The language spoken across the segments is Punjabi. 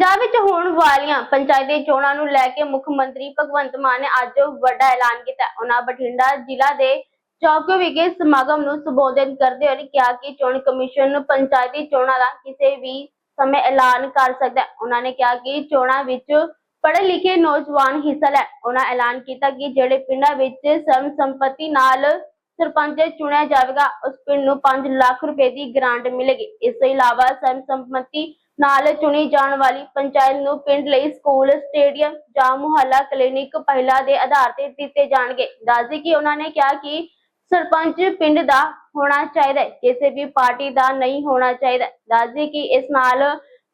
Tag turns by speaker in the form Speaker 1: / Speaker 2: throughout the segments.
Speaker 1: ਪੰਜਾਬ ਵਿੱਚ ਹੋਣ ਵਾਲੀਆਂ ਪੰਚਾਇਤੀ ਚੋਣਾਂ ਨੂੰ ਲੈ ਕੇ ਮੁੱਖ ਮੰਤਰੀ ਭਗਵੰਤ ਮਾਨ ਨੇ ਅੱਜ ਵੱਡਾ ਐਲਾਨ ਕੀਤਾ ਉਹਨਾਂ ਬਠਿੰਡਾ ਜ਼ਿਲ੍ਹਾ ਦੇ ਚੌਕੀ ਵਿਖੇ ਸਮਾਗਮ ਨੂੰ ਸੰਬੋਧਨ ਕਰਦੇ ਹੋਏ ਕਿਹਾ ਕਿ ਚੋਣ ਕਮਿਸ਼ਨ ਪੰਚਾਇਤੀ ਚੋਣਾਂ ਦਾ ਕਿਸੇ ਵੀ ਸਮੇਂ ਐਲਾਨ ਕਰ ਸਕਦਾ ਹੈ। ਉਹਨਾਂ ਨੇ ਕਿਹਾ ਕਿ ਚੋਣਾਂ ਵਿੱਚ ਪੜ੍ਹੇ ਲਿਖੇ ਨੌਜਵਾਨ ਹਿੱਸਾ ਲੈ ਉਹਨਾਂ ਐਲਾਨ ਕੀਤਾ ਕਿ ਜਿਹੜੇ ਪਿੰਡਾਂ ਵਿੱਚ ਸਰਮ ਸੰਪਤੀ ਨਾਲ ਸਰਪੰਚ ਚੁਣਿਆ ਜਾਵੇਗਾ, ਉਸ ਪਿੰਡ ਨੂੰ 5 ਲੱਖ ਰੁਪਏ ਦੀ ਗ੍ਰਾਂਟ ਮਿਲੇਗੀ ਇਸ ਤੋਂ ਇਲਾਵਾ ਸਰਮ ਸੰਪਤੀ ਨਾਲ ਚੁਣੀ ਜਾਣ ਵਾਲੀ ਪੰਚਾਇਤ ਨੂੰ ਪਿੰਡ ਲਈ ਸਕੂਲ, ਸਟੇਡੀਅਮ ਜਾਂ ਮੁਹੱਲਾ ਕਲੀਨਿਕ ਪਹਿਲਾ ਦੇ ਆਧਾਰ ਤੇ ਦਿੱਤੇ ਜਾਣਗੇ। ਦੱਸਦੇ ਕਿ ਉਹਨਾਂ ਨੇ ਕਿਹਾ ਕਿ ਸਰਪੰਚ ਪਿੰਡ ਦਾ ਹੋਣਾ ਚਾਹੀਦਾ ਕਿਸੇ ਵੀ ਪਾਰਟੀ ਦਾ ਨਹੀਂ ਹੋਣਾ ਚਾਹੀਦਾ। ਦੱਸਦੇ ਕਿ ਇਸ ਨਾਲ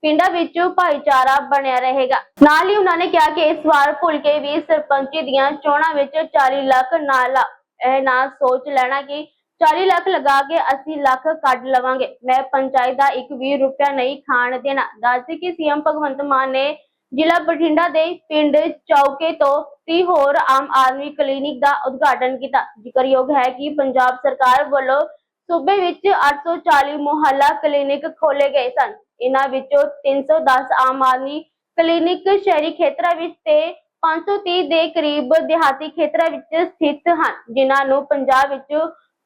Speaker 1: ਪਿੰਡਾਂ ਵਿੱਚ ਭਾਈਚਾਰਾ ਬਣਿਆ ਰਹੇਗਾ। ਨਾਲ ਹੀ ਉਹਨਾਂ ਨੇ ਕਿਹਾ ਕਿ ਇਸ ਵਾਰ ਭੁੱਲ ਕੇ ਵੀ ਸਰਪੰਚੀ ਦੀਆਂ ਚੋਣਾਂ ਵਿੱਚ 40 ਲੱਖ ਨਾ ਲਾ ਇਹ ਨਾ ਸੋਚ ਲੈਣਾ ਕਿ 40 ਲੱਖ ਲਗਾ ਕੇ 80 ਲੱਖ ਕੱਢ ਲਵਾਂਗੇ। ਮੈਂ ਪੰਚਾਇਤ ਦਾ ਇੱਕ ਵੀ ਰੁਪਿਆ ਨਹੀਂ ਖਾਣ ਦੇਣਾ। ਦੱਸਦੇ ਕਿ ਸੀਐਮ ਭਗਵੰਤ ਮਾਨ ਨੇ ਜ਼ਿਲ੍ਹਾ ਬਠਿੰਡਾ ਦੇ ਪਿੰਡ ਚੌਕੇ ਤੋਂ 30 ਹੋਰ ਆਮ ਆਦਮੀ ਕਲੀਨਿਕ ਦਾ ਉਦਘਾਟਨ ਕੀਤਾ। ਜ਼ਿਕਰਯੋਗ ਹੈ ਕਿ ਪੰਜਾਬ ਸਰਕਾਰ ਵੱਲੋਂ ਸੂਬੇ ਵਿੱਚ 840 ਮੁਹੱਲਾ ਕਲੀਨਿਕ ਖੋਲੇ ਗਏ ਸਨ। ਇਹਨਾਂ ਵਿੱਚੋਂ 310 ਆਮ ਆਦਮੀ ਕਲੀਨਿਕ ਸ਼ਹਿਰੀ ਖੇਤਰਾਂ ਵਿੱਚ ਤੇ 530 ਦੇ ਕਰੀਬ ਦਿਹਾਤੀ ਖੇਤਰਾਂ ਵਿੱਚ ਸਥਿਤ ਹਨ, ਜਿਨ੍ਹਾਂ ਨੂੰ ਪੰਜਾਬ ਵਿੱਚ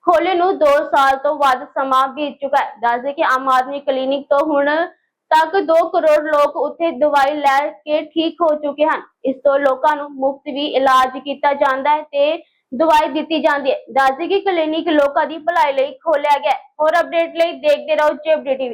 Speaker 1: ਖੋਲੇ ਨੂੰ 2 ਸਾਲ ਤੋਂ ਵੱਧ ਸਮਾਂ ਬੀਤ ਚੁੱਕਾ ਹੈ। ਦੱਸਦੇ ਕਿ ਆਮ ਆਦਮੀ ਕਲੀਨਿਕ ਤੋਂ ਹੁਣ ਤੱਕ 2 ਕਰੋੜ ਲੋਕ ਉੱਥੇ ਦਵਾਈ ਲੈ ਕੇ ਠੀਕ ਹੋ ਚੁੱਕੇ ਹਨ। ਇਸ ਤੋਂ ਲੋਕਾਂ ਨੂੰ ਮੁਫਤ ਵੀ ਇਲਾਜ ਕੀਤਾ ਜਾਂਦਾ ਹੈ ਤੇ ਦਵਾਈ ਦਿੱਤੀ ਜਾਂਦੀ ਹੈ। ਦੱਸਦੇ ਕਿ ਕਲੀਨਿਕ ਲੋਕਾਂ ਦੀ ਭਲਾਈ ਲਈ ਖੋਲਿਆ ਗਿਆ ਹੋਰ ਅਪਡੇਟ ਲਈ ਦੇਖਦੇ ਰਹੋ ਚੇਪ ਟੀਵੀ